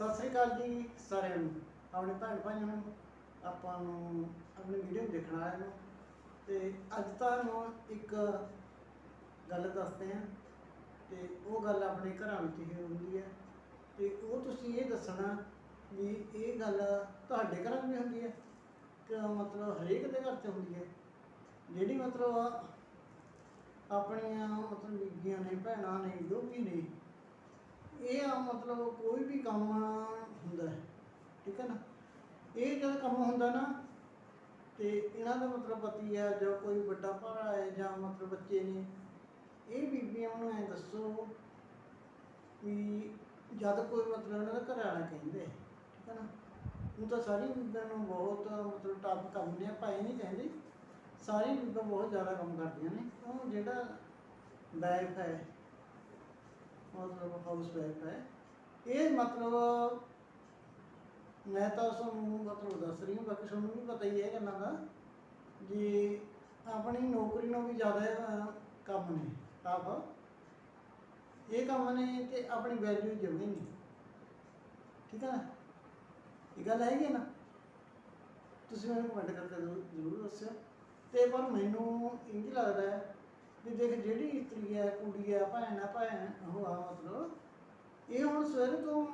ਸਤਿ ਸ੍ਰੀ ਅਕਾਲ ਜੀ ਸਾਰਿਆਂ ਨੂੰ। ਆਪਣੇ ਭੈਣ ਭਾਈਆਂ ਨੂੰ, ਆਪਾਂ ਨੂੰ, ਆਪਣੀ ਵੀਡੀਓ ਦੇਖਣ ਵਾਲਿਆਂ ਨੂੰ। ਤੇ ਅੱਜ ਤੁਹਾਨੂੰ ਇੱਕ ਗੱਲ ਦੱਸਦੇ ਹਾਂ ਤੇ ਉਹ ਗੱਲ ਆਪਣੇ ਘਰਾਂ ਵਿੱਚ ਹੀ ਹੁੰਦੀ ਹੈ। ਤੇ ਉਹ ਤੁਸੀਂ ਇਹ ਦੱਸਣਾ ਵੀ ਇਹ ਗੱਲ ਤੁਹਾਡੇ ਘਰਾਂ 'ਚ ਵੀ ਹੁੰਦੀ ਹੈ ਕਿ ਮਤਲਬ ਹਰੇਕ ਦੇ ਘਰ 'ਚ ਹੁੰਦੀ ਹੈ? ਜਿਹੜੀ ਮਤਲਬ ਆਪਣੀਆਂ ਮਤਲਬ ਬੀਬੀਆਂ ਨੇ, ਭੈਣਾਂ ਨੇ ਜੋ ਵੀ ਨੇ ਇਹ ਆ ਮਤਲਬ ਕੋਈ ਵੀ ਕੰਮ ਹੁੰਦਾ ਹੈ, ਠੀਕ ਹੈ ਨਾ? ਇਹ ਜਦ ਕੰਮ ਹੁੰਦਾ ਨਾ ਤੇ ਇਹਨਾਂ ਦਾ ਮਤਲਬ ਪਤੀ ਹੈ ਜਾਂ ਕੋਈ ਵੱਡਾ ਭਰਾ ਹੈ ਜਾਂ ਮਤਲਬ ਬੱਚੇ ਨੇ, ਇਹ ਬੀਬੀਆਂ ਨੂੰ ਐ ਦੱਸੋ ਵੀ ਜਦ ਕੋਈ ਮਤਲਬ ਇਹਨਾਂ ਦਾ ਘਰ ਵਾਲਾ ਕਹਿੰਦੇ, ਠੀਕ ਹੈ ਨਾ? ਉਹ ਤਾਂ ਸਾਰੀ ਬੀਬੀਆਂ ਨੂੰ ਬਹੁਤ ਮਤਲਬ ਟੱਪ ਕੰਮ ਨੇ ਭਾਈ ਨਹੀਂ ਕਹਿੰਦੇ, ਸਾਰੀ ਬੀਬੀਆਂ ਬਹੁਤ ਜ਼ਿਆਦਾ ਕੰਮ ਕਰਦੀਆਂ ਨੇ ਉਹ ਜਿਹੜਾ ਵਾਈਫ ਹੈ ਮਤਲਬ ਹਾਊਸ ਵਾਈਫ ਹੈ ਇਹ ਮਤਲਬ ਮੈਂ ਤਾਂ ਤੁਹਾਨੂੰ ਮਤਲਬ ਦੱਸ ਰਹੀ ਹਾਂ, ਬਾਕੀ ਤੁਹਾਨੂੰ ਵੀ ਪਤਾ ਹੀ ਹੈ ਗੱਲਾਂ ਦਾ ਜੀ ਆਪਣੀ ਨੌਕਰੀ ਨੂੰ ਵੀ ਜ਼ਿਆਦਾ ਕੰਮ ਨੇ ਟਾਪ ਇਹ ਕੰਮ ਨੇ ਤੇ ਆਪਣੀ ਵੈਲਿਊ ਜਮੀ ਨਹੀਂ। ਠੀਕ ਹੈ ਨਾ? ਇਹ ਗੱਲ ਹੈਗੀ ਨਾ? ਤੁਸੀਂ ਮੈਨੂੰ ਕਮੈਂਟ ਕਰਕੇ ਜ਼ਰੂਰ ਜ਼ਰੂਰ ਦੱਸਿਓ। ਤੇ ਪਰ ਮੈਨੂੰ ਇੰਝ ਲੱਗਦਾ ਹੈ ਵੀ ਦੇਖ ਜਿਹੜੀ ਇਸਤਰੀ ਹੈ, ਕੁੜੀ ਹੈ, ਭੈਣ ਹੈ, ਭੈਣ, ਉਹ ਆ ਮਤਲਬ, ਇਹ ਹੁਣ ਸਵੇਰੇ ਤੋਂ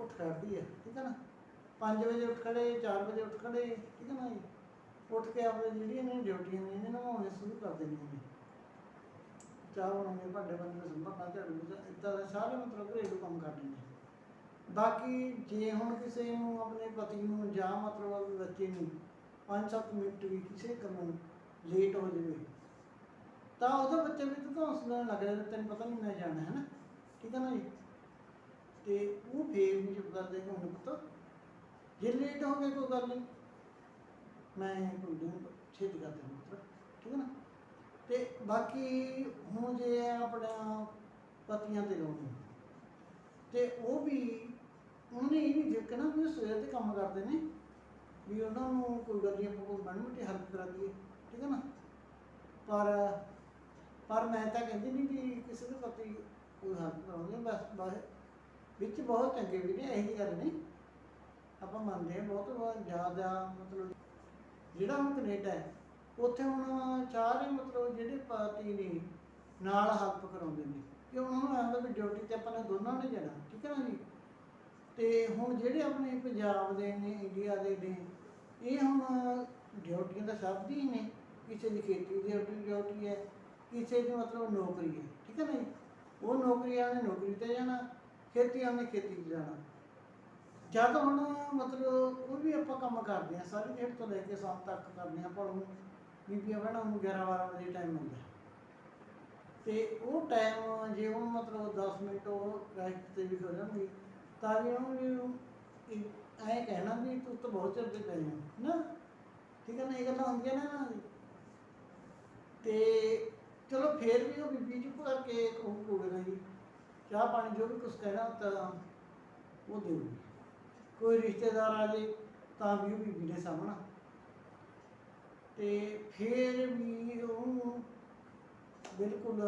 ਉੱਠ ਖੜਦੀ ਹੈ, ਠੀਕ ਹੈ ਨਾ? 5 ਵਜੇ ਉੱਠ ਖੜੇ 4 ਵਜੇ ਉੱਠ ਖੜੇ, ਠੀਕ ਹੈ ਨਾ ਜੀ? ਉੱਠ ਕੇ ਆਪਣੇ ਜਿਹੜੀਆਂ ਨੇ ਡਿਊਟੀਆਂ ਨੇ, ਇਹਨਾਂ ਨੂੰ ਹੋਣੇ ਸ਼ੁਰੂ ਕਰ ਦੇਣੀਆਂ ਨੇ। ਚਾਹ ਬਣਾਉਣੇ ਭਾਂਡੇ ਬੰਦੇ ਸੰਭਾਲਣਾ ਝਾੜੂ ਇਦਾਂ ਦੇ ਸਾਰੇ ਮਤਲਬ ਘਰੇਲੂ ਕੰਮ ਕਰਨੇ ਨੇ। ਬਾਕੀ ਜੇ ਹੁਣ ਕਿਸੇ ਨੂੰ ਆਪਣੇ ਪਤੀ ਨੂੰ ਜਾਂ ਮਤਲਬ ਬੱਚੇ ਨੂੰ 5-7 ਮਿੰਟ ਵੀ ਕਿਸੇ ਕੰਮ ਲੇਟ ਹੋ ਜਾਵੇ ਤਾਂ ਉਹਦਾ ਬੱਚਾ ਵੀ ਤਾਂ ਹੌਸਲਾ ਲੱਗ ਜਾਂਦਾ ਤੈਨੂੰ ਪਤਾ ਨਹੀਂ ਮੈਂ ਜਾਣਾ ਹੈ ਨਾ। ਠੀਕ ਹੈ ਨਾ ਜੀ? ਤੇ ਉਹ ਫੇਰ ਵੀ ਚੁੱਪ ਕਰਦੇ ਦੇਗਾ ਉਹਨੂੰ ਪਤਾ। ਜੇ ਲੇਟ ਹੋ ਗਿਆ ਕੋਈ ਗੱਲ ਨਹੀਂ। ਮੈਂ ਕੋਈ ਨਹੀਂ, ਛੇਤੀ ਕਰ ਦੇਣਾ ਮਤਲਬ ਠੀਕ ਹੈ ਨਾ? ਤੇ ਬਾਕੀ ਹੁਣ ਜੇ ਆਪਣਾ ਪਤੀਆਂ ਤੇ ਲਾਉਣੀ ਤੇ ਉਹ ਵੀ ਉਹਨੇ ਇਹ ਨਹੀਂ ਦੇਖਣਾ ਵੀ ਉਹ ਸਵੇਰ ਦੇ ਕੰਮ ਕਰਦੇ ਨੇ, ਵੀ ਉਹਨਾਂ ਨੂੰ ਕੋਈ ਗੱਲ ਨਹੀਂ ਆਪਾਂ ਕੋਈ ਬਣ ਮਿੱਟੀ ਹੈਲਪ ਕਰਾ ਦਈਏ। ਠੀਕ ਹੈ ਨਾ? ਪਰ ਪਰ ਮੈਂ ਤਾਂ ਕਹਿੰਦੀ ਨਹੀਂ ਵੀ ਕਿਸੇ ਦੇ ਪਤੀ ਕੋਈ ਹੈਲਪ ਕਰਾਉਂਦੇ ਬਸ ਬਸ ਵਿੱਚ ਬਹੁਤ ਚੰਗੇ ਵੀ ਨੇ, ਇਹੋ ਜਿਹੀ ਗੱਲ ਨਹੀਂ। ਆਪਾਂ ਮੰਨਦੇ ਹਾਂ ਬਹੁਤ ਜ਼ਿਆਦਾ ਮਤਲਬ ਜਿਹੜਾ ਹੁਣ ਕੈਨੇਡਾ ਹੈ, ਉੱਥੇ ਹੁਣ ਚਾਰੇ ਮਤਲਬ ਜਿਹੜੇ ਪਾਰਟੀ ਨੇ ਨਾਲ ਹੈਲਪ ਕਰਾਉਂਦੇ ਨੇ, ਕਿ ਉਹਨਾਂ ਨੂੰ ਆਉਂਦਾ ਵੀ ਡਿਊਟੀ ਤੇ ਆਪਾਂ ਨੇ ਦੋਨਾਂ ਨੇ ਜਾਣਾ, ਠੀਕ ਹੈ ਨਾ ਜੀ? ਤੇ ਹੁਣ ਜਿਹੜੇ ਆਪਣੇ ਪੰਜਾਬ ਦੇ ਨੇ ਇੰਡੀਆ ਦੇ ਨੇ, ਇਹ ਹੁਣ ਡਿਊਟੀਆਂ ਤਾਂ ਸਭ ਦੀ ਨੇ, ਕਿਸੇ ਦੀ ਖੇਤੀ ਦੀ ਡਿਊਟੀ ਹੈ। ਕਿਸੇ ਦੀ ਮਤਲਬ ਨੌਕਰੀ ਹੈ, ਠੀਕ ਹੈ ਨਾ ਜੀ? ਉਹ ਨੌਕਰੀ ਵਾਲੇ ਨੇ ਨੌਕਰੀ ਤੇ ਜਾਣਾ ਖੇਤੀ ਵਾਲੇ ਨੇ ਖੇਤੀ ਤੇ ਜਾਣਾ। ਜਦ ਹੁਣ ਮਤਲਬ ਕੋਈ ਵੀ ਆਪਾਂ ਕੰਮ ਕਰਦੇ ਆ ਸਾਰੇ ਦਿਨ ਤੋਂ ਲੈ ਕੇ ਸ਼ਾਮ ਤੱਕ ਕਰਦੇ ਆ ਆਪਾਂ ਨੂੰ ਬੀਬੀਆਂ ਭੈਣਾਂ ਨੂੰ 11 12 ਵਜੇ ਟਾਈਮ ਮਿਲਦਾ ਤੇ ਉਹ ਟਾਈਮ ਜੇ ਉਹ ਮਤਲਬ 10 ਮਿੰਟ ਉਹ ਰੈਸਟ ਤੇ ਵੀ ਹੋ ਜਾਂਦੀ ਤਾਂ ਵੀ ਉਹਨੂੰ ਵੀ ਐ ਕਹਿਣਾ ਵੀ ਤੂੰ ਤਾਂ ਬਹੁਤ ਚਿਰ ਦੇ ਪਈ ਨਾ? ਠੀਕ ਹੈ ਨਾ, ਇਹ ਗੱਲਾਂ ਹੁੰਦੀਆਂ ਨਾ। ਤੇ ਚਲੋ ਫੇਰ ਵੀ ਉਹ ਬੀਬੀ ਚੁੱਪ ਕਰਕੇ ਉਹ ਕੋੜੇ ਜੀ। ਚਾਹ ਪਾਣੀ ਜੋ ਵੀ ਕੁਝ ਕਹਿਣਾ ਤਾਂ ਉਹ ਦੇਊਗੀ ਕੋਈ ਰਿਸ਼ਤੇਦਾਰ ਆ ਜੇ ਤਾਂ ਵੀ ਉਹ ਬੀਬੀ ਨੇ ਸਾਹਮਣਾ। ਤੇ ਫੇਰ ਵੀ ਉਹਨੂੰ ਬਿਲਕੁਲ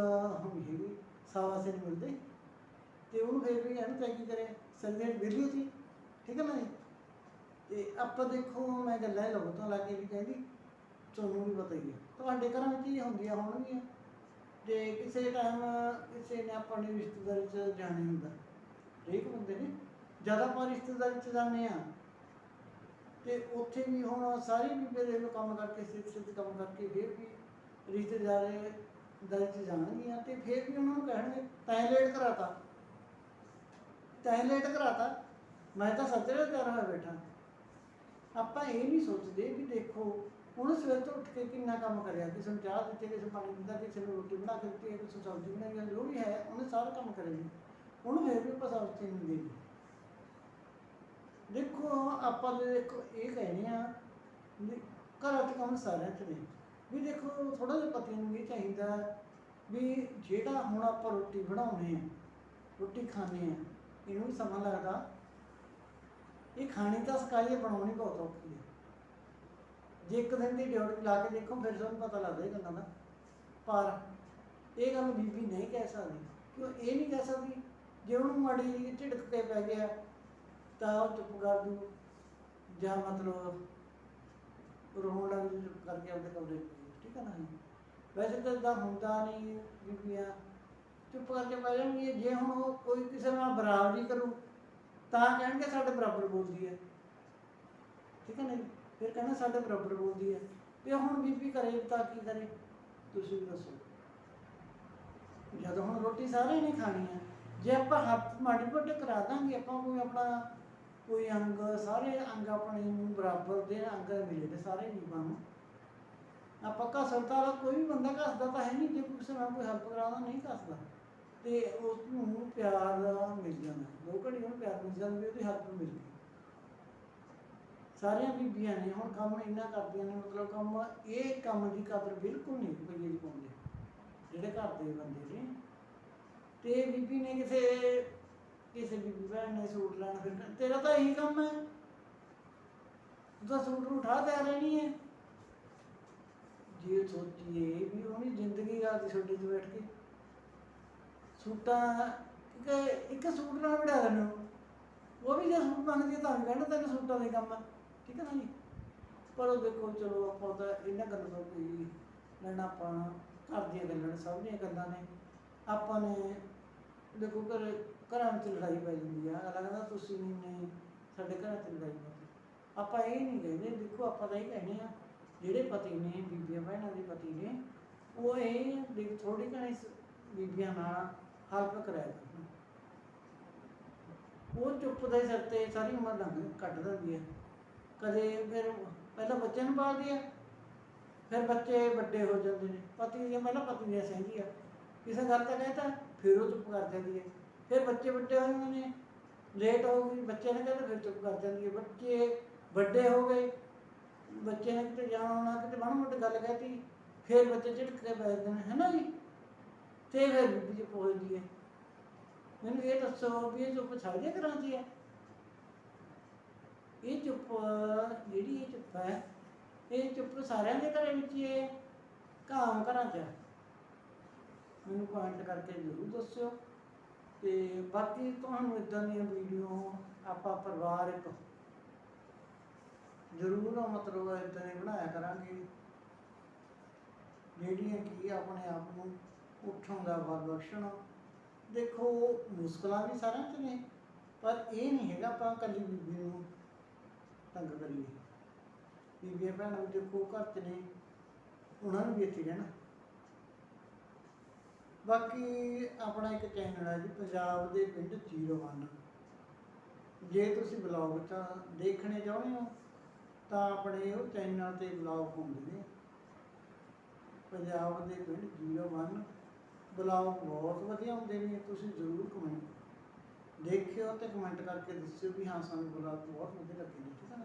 ਹੁੰਦੀ ਵੀ ਸਾਵਾ ਸੇ ਮਿਲਦੇ। ਤੇ ਉਹਨੂੰ ਫੇਰ ਵੀ ਇਹਨੂੰ ਚਾਹੀਦੀ ਕਰੇ ਸੰਦੇ ਵਿਰਲੀ ਸੀ ਠੀਕ ਹੈ ਨਾ ਤੇ ਆਪਾਂ ਦੇਖੋ, ਮੈਂ ਗੱਲਾਂ ਹੀ ਤੋਂ ਲਾ ਵੀ ਕਹਿੰਦੀ, ਤੁਹਾਨੂੰ ਵੀ ਪਤਾ ਹੀ ਹੈ। ਤੁਹਾਡੇ ਘਰਾਂ ਵਿੱਚ ਹੀ ਹੁੰਦੀਆਂ ਹੋਣਗੀਆਂ। ਜੇ ਕਿਸੇ ਟਾਈਮ ਕਿਸੇ ਨੇ ਆਪਣੇ ਰਿਸ਼ਤੇਦਾਰੀ ਚ ਜਾਣਾ ਹੁੰਦਾ ਹਰੇਕ ਬੰਦੇ ਨੇ, ਜਦ ਆਪਾਂ ਰਿਸ਼ਤੇਦਾਰੀ ਚ ਜਾਂਦੇ ਆ ਤੇ ਉੱਥੇ ਵੀ ਹੁਣ ਸਾਰੀ ਬੀਬੇ ਦੇ ਨੂੰ ਕੰਮ ਕਰਕੇ, ਸਿੱਧ ਕੰਮ ਕਰਕੇ ਫਿਰ ਵੀ ਰਿਸ਼ਤੇਦਾਰੇ ਦਰ ਚ ਜਾਣਗੀਆਂ ਤੇ ਫਿਰ ਵੀ ਉਹਨਾਂ ਨੂੰ ਕਹਿਣਗੇ, ਤੈਂ ਲੇਟ ਕਰਾਤਾ, ਤੈਂ ਲੇਟ ਕਰਾਤਾ, ਮੈਂ ਤਾਂ ਸੱਜਰੇ ਤਿਆਰ ਹੋਇਆ ਬੈਠਾ। ਆਪਾਂ ਇਹ ਨਹੀਂ ਸੋਚਦੇ ਵੀ ਦੇਖੋ ਉਹਨੇ ਸਵੇਰ ਤੋਂ ਉੱਠ ਕੇ ਕਿੰਨਾ ਕੰਮ ਕਰਿਆ, ਕਿਸੇ ਨੂੰ ਚਾਹ ਦਿੱਤੀ, ਕਿਸੇ ਨੂੰ ਪਾਣੀ ਦਿੱਤਾ ਕਿਸੇ ਨੂੰ ਰੋਟੀ ਬਣਾ ਕੇ ਦਿੱਤੀ, ਕਿਸੇ ਨੂੰ ਸਬਜ਼ੀ ਬਣਾਈ ਜਾਂ ਜੋ ਵੀ ਹੈ, ਉਹਨੇ ਸਾਰਾ ਕੰਮ ਕਰਿਆ ਜੀ। ਉਹਨੂੰ ਫਿਰ ਵੀ ਆਪਾਂ ਨਹੀਂ ਦੇਣੀ ਦੇਖੋ, ਆਪਾਂ ਦੇਖੋ, ਇਹ ਕਹਿੰਦੇ ਆ ਘਰਾਂ ਚ ਕੰਮ ਸਾਰਿਆਂ ਚ ਨੇ। ਵੀ ਦੇਖੋ ਥੋੜਾ ਜਿਹਾ ਪਤੀ ਨੂੰ ਇਹ ਚਾਹੀਦਾ ਵੀ ਜਿਹੜਾ ਹੁਣ ਆਪਾਂ ਰੋਟੀ ਬਣਾਉਣੇ ਆ, ਰੋਟੀ ਖਾਣੇ ਆ, ਇਹਨੂੰ ਵੀ ਸਮਾਂ ਲੱਗਦਾ। ਇਹ ਖਾਣੀ ਤਾਂ ਸਕਾਈਏ ਬਣਾਉਣੀ ਬਹੁਤ ਔਖੀ ਹੈ ਜੇ ਇੱਕ ਦਿਨ ਦੀ ਡਿਊਟੀ ਲਾ ਕੇ ਦੇਖੋ, ਫਿਰ ਤੁਹਾਨੂੰ ਪਤਾ ਲੱਗਦਾ ਇਹ ਗੱਲਾਂ ਪਰ ਇਹ ਗੱਲ ਬੀਬੀ ਨਹੀਂ ਕਹਿ ਸਕਦੀ, ਕਿਉਂ ਇਹ ਨਹੀਂ ਕਹਿ ਸਕਦੀ? ਜੇ ਉਹਨੂੰ ਮਾੜੀ ਜਿਹੀ ਝਿੜਕ ਤੇ ਪੈ ਗਿਆ, ਤਾਂ ਉਹ ਚੁੱਪ ਕਰ ਦੂ ਜਾਂ ਮਤਲਬ ਰੋਣ ਲੱਗ ਜੂ, ਚੁੱਪ ਕਰਕੇ ਆਪਣੇ ਕਮਰੇ 'ਚ ਠੀਕ ਹੈ ਨਾ ਵੈਸੇ ਤਾਂ ਇਦਾਂ ਹੁੰਦਾ ਨਹੀਂ ਬੀਬੀਆਂ, ਚੁੱਪ ਕਰਕੇ ਪੈ ਜਾਣਗੀਆਂ। ਜੇ ਹੁਣ ਉਹ ਕੋਈ ਕਿਸੇ ਨਾਲ ਬਰਾਬਰੀ ਕਰੂ, ਤਾਂ ਕਹਿਣਗੇ ਸਾਡੇ ਬਰਾਬਰ ਬੋਲਦੀ ਹੈ। ਠੀਕ ਹੈ ਨਾ ਜੀ? ਫਿਰ ਕਹਿਣਾ ਸਾਡੇ ਬਰਾਬਰ ਬੋਲਦੀ ਹੈ ਤੇ ਹੁਣ ਬੀਬੀ ਕਰੇ ਤਾਂ ਕੀ ਕਰੇ? ਤੁਸੀਂ ਦੱਸੋ। ਜਦੋਂ ਹੁਣ ਰੋਟੀ ਸਾਰੇ ਨੇ ਖਾਣੀ ਹੈ ਜੇ ਆਪਾਂ ਹੱਥ ਮਾੜੀ ਮੋਟੇ ਕਰਾ ਦਾਂਗੇ, ਆਪਾਂ ਕੋਈ ਆਪਣਾ ਕੋਈ ਅੰਗ, ਸਾਰੇ ਅੰਗ ਆਪਣੇ ਨੂੰ ਬਰਾਬਰ ਦੇ ਅੰਗ ਮਿਲੇ ਤੇ ਸਾਰੇ ਜੀਵਾਂ ਨੂੰ। ਆਪਾਂ ਘਸਦਾ ਵਾਲਾ ਕੋਈ ਵੀ ਬੰਦਾ ਘਸਦਾ ਤਾਂ ਹੈ ਨਹੀਂ, ਜੇ ਕਿਸੇ ਨਾਲ ਕੋਈ ਹੈਲਪ ਕਰਾਉਂਦਾ ਨਹੀਂ ਘਸਦਾ। ਤੇ ਉਸ ਨੂੰ ਪਿਆਰ ਮਿਲ ਜਾਂਦਾ। ਦੋ ਘੜੀ ਪਿਆਰ ਮਿਲ ਜਾਂਦਾ ਉਹਦੀ ਹੈਲਪ ਮਿਲ ਗਈ। ਸਾਰੀਆਂ ਬੀਬੀਆਂ ਨੇ ਹੁਣ ਕੰਮ ਇੰਨਾ ਕਰਦੀਆਂ ਨੇ, ਮਤਲਬ ਕੰਮ ਇਹ ਕੰਮ ਦੀ ਕਦਰ ਬਿਲਕੁਲ ਨਹੀਂ ਰੁਪਈਏ ਦੀ ਪਾਉਂਦੇ ਜਿਹੜੇ ਘਰ ਦੇ ਬੰਦੇ ਨੇ। ਤੇ ਬੀਬੀ ਨੇ ਕਿਸੇ ਕਿਸੇ ਬੀਬੀ ਭੈਣ ਨੇ ਸੂਟ ਲੈਣਾ ਫਿਰ ਤੇਰਾ ਤਾਂ ਇਹੀ ਕੰਮ ਹੈ। ਤੂੰ ਤਾਂ ਸੂਟ ਨੂੰ ਉਠਾ ਤਿਆਰ ਰਹਿਣੀ ਹੈ ਜੇ ਸੋਚੀਏ ਵੀ ਉਹਨੀ ਜ਼ਿੰਦਗੀ ਰਾਤ ਦੀ ਚ ਬੈਠ ਕੇ ਸੂਟਾਂ ਇੱਕ ਇੱਕ ਸੂਟ ਨਾਲ ਵੜਾ ਦੇਣਾ। ਉਹ ਵੀ ਜੇ ਸੂਟ ਮੰਗਦੀ ਹੈ ਤਾਂ ਵੀ ਕਹਿਣਾ ਤੈਨੂੰ ਸੂਟਾਂ ਦੇ ਕੰਮ। ਆ ਠੀਕ ਹੈ ਨਾ ਜੀ? ਪਰ ਉਹ ਦੇਖੋ ਚਲੋ ਆਪਾਂ ਤਾਂ ਇਹਨਾਂ ਗੱਲਾਂ ਤੋਂ ਕੋਈ ਲੈਣਾ ਆਪਾਂ ਘਰ ਦੀਆਂ ਗੱਲਾਂ ਨੇ, ਸਭ ਦੀਆਂ ਗੱਲਾਂ ਨੇ। ਆਪਾਂ ਨੇ ਦੇਖੋ ਘਰ ਘਰਾਂ ਵਿੱਚ ਲੜਾਈ ਪੈ ਜਾਂਦੀ ਆ। ਅਗਲਾ ਤੁਸੀਂ ਨੇ ਸਾਡੇ ਘਰਾਂ 'ਚ ਲੜਾਈ ਪਾਤੀ ਆਪਾਂ ਇਹ ਨਹੀਂ ਕਹਿੰਦੇ ਦੇਖੋ ਆਪਾਂ ਤਾਂ ਇਹ ਕਹਿੰਦੇ ਆ ਜਿਹੜੇ ਪਤੀ ਨੇ ਬੀਬੀਆਂ ਭੈਣਾਂ ਦੇ ਪਤੀ ਨੇ ਉਹ ਇਹ ਦੇਖ ਥੋੜੀ ਘਣੀ ਬੀਬੀਆਂ ਨਾਲ ਹੈਲਪ ਕਰਾਇਆ ਉਹ ਚੁੱਪ ਦੇ ਸਿਰ ਤੇ ਸਾਰੀ ਉਮਰ ਲੰਘ ਕੱਢ ਦਿੰਦੀ ਹੈ ਕਦੇ ਫਿਰ ਪਹਿਲਾਂ ਬੱਚੇ ਨੂੰ ਪਾਲਦੀ ਹੈ ਫਿਰ ਬੱਚੇ ਵੱਡੇ ਹੋ ਜਾਂਦੇ ਨੇ। ਪਤੀ ਦੀ ਪਹਿਲਾਂ ਪਤੀ ਦੀ ਸਹਿੰਦੀ ਆ ਕਿਸੇ ਗੱਲ ਤਾਂ ਕਹਿੰਦਾ ਫਿਰ ਉਹ ਚੁੱਪ ਕਰ ਜਾਂਦੀ ਹੈ ਫਿਰ ਬੱਚੇ ਵੱਡੇ ਹੋ ਜਾਂਦੇ ਨੇ ਲੇਟ ਹੋ ਗਈ ਬੱਚੇ ਨੇ ਕਹਿੰਦਾ ਫਿਰ ਚੁੱਪ ਕਰ ਜਾਂਦੀ ਹੈ ਬੱਚੇ ਵੱਡੇ ਹੋ ਗਏ, ਬੱਚੇ ਨੇ ਕਿਤੇ ਜਾਣਾ ਹੋਣਾ, ਕਿਤੇ ਮਾੜਾ ਮੋਟੀ ਗੱਲ ਕਹਿਤੀ, ਫਿਰ ਬੱਚੇ ਝਿੜਕ ਕੇ ਜਾਂਦੇ ਨੇ ਹੈ ਜੀ? ਤੇ ਫਿਰ ਬੀਬੀ ਜੀ ਪਹੁੰਚਦੀ ਹੈ ਮੈਨੂੰ ਇਹ ਦੱਸੋ ਵੀ ਇਹ ਚੁੱਪ ਛੱਡ ਦਿਆ ਕਰਾਂਦੀ ਹੈ ਇਹ ਚੁੱਪ, ਜਿਹੜੀ ਇਹ ਚੁੱਪ ਹੈ, ਇਹ ਚੁੱਪ ਸਾਰਿਆਂ ਦੇ ਘਰੇ ਵਿੱਚ ਹੀ ਹੈ ਕਾਮ ਘਰਾਂ 'ਚ ਮੈਨੂੰ ਪੁਆਇੰਟ ਕਰਕੇ ਜ਼ਰੂਰ ਦੱਸਿਓ। ਤੇ ਬਾਕੀ ਤੁਹਾਨੂੰ ਇਦਾਂ ਦੀਆਂ ਵੀਡੀਓ ਆਪਾਂ ਪਰਿਵਾਰਕ ਜ਼ਰੂਰ ਮਤਲਬ ਇਦਾਂ ਦੇ ਬਣਾਇਆ ਕਰਾਂਗੇ। ਜਿਹੜੀਆਂ ਕੀ ਆਪਣੇ ਆਪ ਨੂੰ ਉੱਠਣ ਦਾ ਬਲ ਬਖਸ਼ਣ। ਦੇਖੋ, ਮੁਸ਼ਕਲਾਂ ਵੀ ਸਾਰਿਆਂ 'ਚ ਨੇ, ਪਰ ਇਹ ਨਹੀਂ ਹੈਗਾ ਆਪਾਂ ਕੱਲੀ ਬੀਬੀ ਨੂੰ ਤੰਗ ਕਰੀਏ ਬੀਬੀਆਂ ਭੈਣਾਂ ਵੀ ਦੇਖੋ ਘਰ 'ਚ ਨੇ, ਉਹਨਾਂ ਨੂੰ ਵੀ ਇੱਥੇ ਰਹਿਣਾ। ਬਾਕੀ ਆਪਣਾ ਇੱਕ ਚੈਨਲ ਹੈ ਜੀ, ਪੰਜਾਬ ਦੇ ਪਿੰਡ 01 ਜੇ ਤੁਸੀਂ ਬਲੌਗ ਤਾਂ ਦੇਖਣੇ ਚਾਹੁੰਦੇ ਹੋ, ਤਾਂ ਆਪਣੇ ਉਹ ਚੈਨਲ ਤੇ ਬਲੌਗ ਹੁੰਦੇ ਨੇ। ਪੰਜਾਬ ਦੇ ਪਿੰਡ 01 ਬਲੌਗ ਬਹੁਤ ਵਧੀਆ ਹੁੰਦੇ ਨੇ, ਤੁਸੀਂ ਜ਼ਰੂਰ ਕਮੈਂਟ ਦੇਖਿਓ ਤੇ ਕਮੈਂਟ ਕਰਕੇ ਦੱਸਿਓ ਵੀ ਹਾਂ ਸਾਨੂੰ ਗੁਲਾਬ ਬਹੁਤ ਵਧੀਆ ਲੱਗੇ ਨੇ ਠੀਕ ਹੈ ਨਾ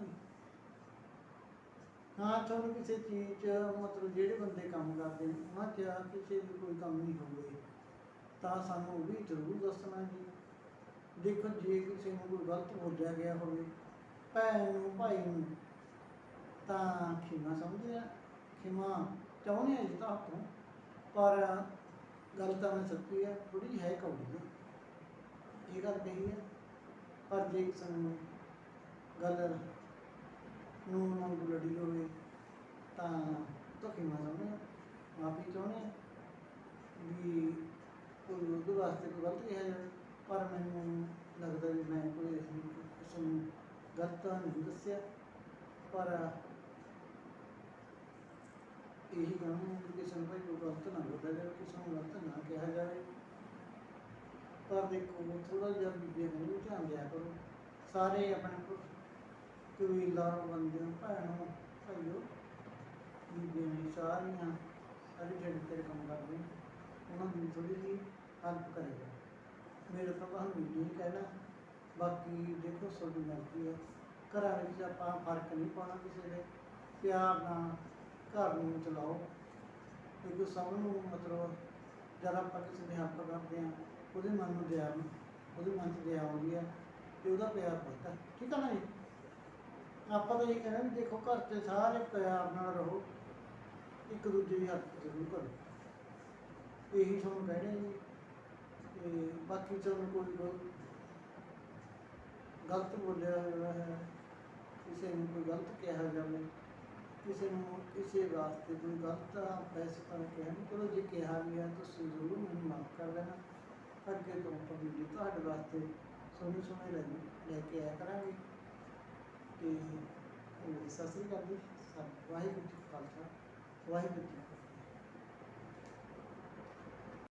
ਹਾਂ, ਤੁਹਾਨੂੰ ਕਿਸੇ ਚੀਜ਼ 'ਚ ਮਤਲਬ ਜਿਹੜੇ ਬੰਦੇ ਕੰਮ ਕਰਦੇ ਨੇ, ਉਹਨਾਂ 'ਚ ਕਿਸੇ ਦੀ ਕੋਈ ਕੰਮ ਨਹੀਂ ਹੋਵੇ, ਤਾਂ ਸਾਨੂੰ ਉਹ ਵੀ ਜ਼ਰੂਰ ਦੱਸਣਾ ਜੀ। ਦੇਖੋ, ਜੇ ਕਿਸੇ ਨੂੰ ਕੋਈ ਗਲਤ ਬੋਲਿਆ ਗਿਆ ਹੋਵੇ, ਭੈਣ ਨੂੰ, ਭਾਈ ਨੂੰ, ਤਾਂ ਖਿਮਾ ਸਮਝਿਆ ਖਿਮਾ ਚਾਹੁੰਦੇ ਹਾਂ ਜੀ ਤਾਂ ਤੋਂ ਪਰ ਗੱਲ ਤਾਂ ਮੈਂ ਸੱਚੀ ਹੈ ਥੋੜੀ ਜਿਹੀ ਹੈ ਕੌੜੀ ਇਹ ਗੱਲ ਕਹੀ ਹੈ ਪਰ ਜੇ ਕਿਸੇ ਨੂੰ ਗੱਲ ਨੂੰ ਮੰਗ ਲੜੀ ਹੋਵੇ ਤਾਂ ਧੋਖੇ ਮਾਰ ਸਮਝਦੇ ਮਾਫੀ ਚਾਹੁੰਦੇ ਹਾਂ ਵੀ ਕੋਈ ਉਹਦੇ ਵਾਸਤੇ ਕੋਈ ਗਲਤ ਕਿਹਾ ਜਾਵੇ। ਪਰ ਮੈਨੂੰ ਲੱਗਦਾ ਵੀ ਮੈਂ ਕੋਈ ਐਸੀ ਕਿਸੇ ਨੂੰ ਗਲਤ ਨਹੀਂ ਦੱਸਿਆ। ਪਰ ਇਹੀ ਕਹਾਂਗਾ ਕਿ ਕਿਸੇ ਨੂੰ ਭਾਈ ਕੋਈ ਗਲਤ ਨਾ ਬੋਲਿਆ ਜਾਵੇ, ਕਿਸੇ ਨੂੰ ਗਲਤ ਨਾ ਕਿਹਾ ਜਾਵੇ। ਪਰ ਦੇਖੋ ਥੋੜਾ ਜਿਹਾ ਬੀਬੀਆਂ ਨੂੰ ਧਿਆਨ ਦਿਆ ਕਰੋ। ਸਾਰੇ ਆਪਣੇ ਕੋ- ਕਬੀਲਦਾਰ ਬੰਦੇ ਭੈਣੋ, ਭਾਈਓ, ਬੀਬੀਆਂ ਨੇ ਸਾਰੀਆਂ, ਸਾਰੇ ਜਿਹੜੇ ਤੇਰੇ ਕੰਮ ਕਰਦੇ ਉਹਨਾਂ ਦੀ ਥੋੜੀ ਜਿਹੀ ਹੈਲਪ ਕਰੇਗਾ ਮੇਰੇ ਤੋਂ ਤੁਹਾਨੂੰ ਵੀ ਨਹੀਂ ਕਹਿਣਾ, ਬਾਕੀ ਦੇਖੋ ਤੁਹਾਡੀ ਮਰਜ਼ੀ ਹੈ। ਘਰਾਂ ਵਿੱਚ ਆਪਾਂ ਫ਼ਰਕ ਨਹੀਂ ਪਾਉਣਾ ਕਿਸੇ ਦੇ। ਪਿਆਰ ਨਾਲ ਘਰ ਨੂੰ ਚਲਾਓ। ਕਿਉਂਕਿ ਸਭ ਨੂੰ ਮਤਲਬ, ਜਦ ਆਪਾਂ ਕਿਸੇ ਦੀ ਹੈਲਪ ਕਰਦੇ ਹਾਂ ਉਹਦੇ ਮਨ ਨੂੰ ਦਇਆ ਉਹਦੇ ਮਨ 'ਚ ਦਇਆ ਆਉਂਦੀ ਹੈ ਤੇ ਉਹਦਾ ਪਿਆਰ ਵੱਧਦਾ ਠੀਕ ਹੈ ਨਾ ਜੀ? ਆਪਾਂ ਤਾਂ ਇਹ ਕਹਿੰਦੇ ਵੀ ਦੇਖੋ ਘਰ 'ਚ ਸਾਰੇ ਪਿਆਰ ਨਾਲ ਰਹੋ, ਇੱਕ ਦੂਜੇ ਦੀ ਹੈਲਪ ਜ਼ਰੂਰ ਕਰੋ ਇਹੀ ਤੁਹਾਨੂੰ ਕਹਿਣਾ ਜੀ, ਤੇ ਬਾਕੀ ਤੁਹਾਨੂੰ ਕੋਈ ਕੋਈ ਗਲਤ ਬੋਲਿਆ ਹੋਇਆ ਹੈ, ਕਿਸੇ ਨੂੰ ਕੋਈ ਗਲਤ ਕਿਹਾ ਜਾਵੇ, ਕਿਸੇ ਨੂੰ ਕਿਸੇ ਵਾਸਤੇ ਕੋਈ ਗਲਤ ਫੈਸਲਾ ਕਿਹਾ ਚਲੋ ਜੇ ਕਿਹਾ ਵੀ ਹੈ ਤੁਸੀਂ ਜ਼ਰੂਰ ਮੈਨੂੰ ਮਾਫ ਕਰ ਦੇਣਾ। ਅੱਗੇ ਤੋਂ ਆਪਾਂ ਵੀਡੀਓ ਤੁਹਾਡੇ ਵਾਸਤੇ ਸੋਹਣੇ ਸੋਹਣੇ ਲੈ ਲੈ ਕੇ ਆਇਆ ਕਰਾਂਗੇ। ਤੇ ਸਤਿ ਸ੍ਰੀ ਅਕਾਲ ਜੀ। ਵਾਹਿਗੁਰੂ ਜੀ ਖਾਲਸਾ। ਵਾਹਿਗੁਰੂ ਜੀ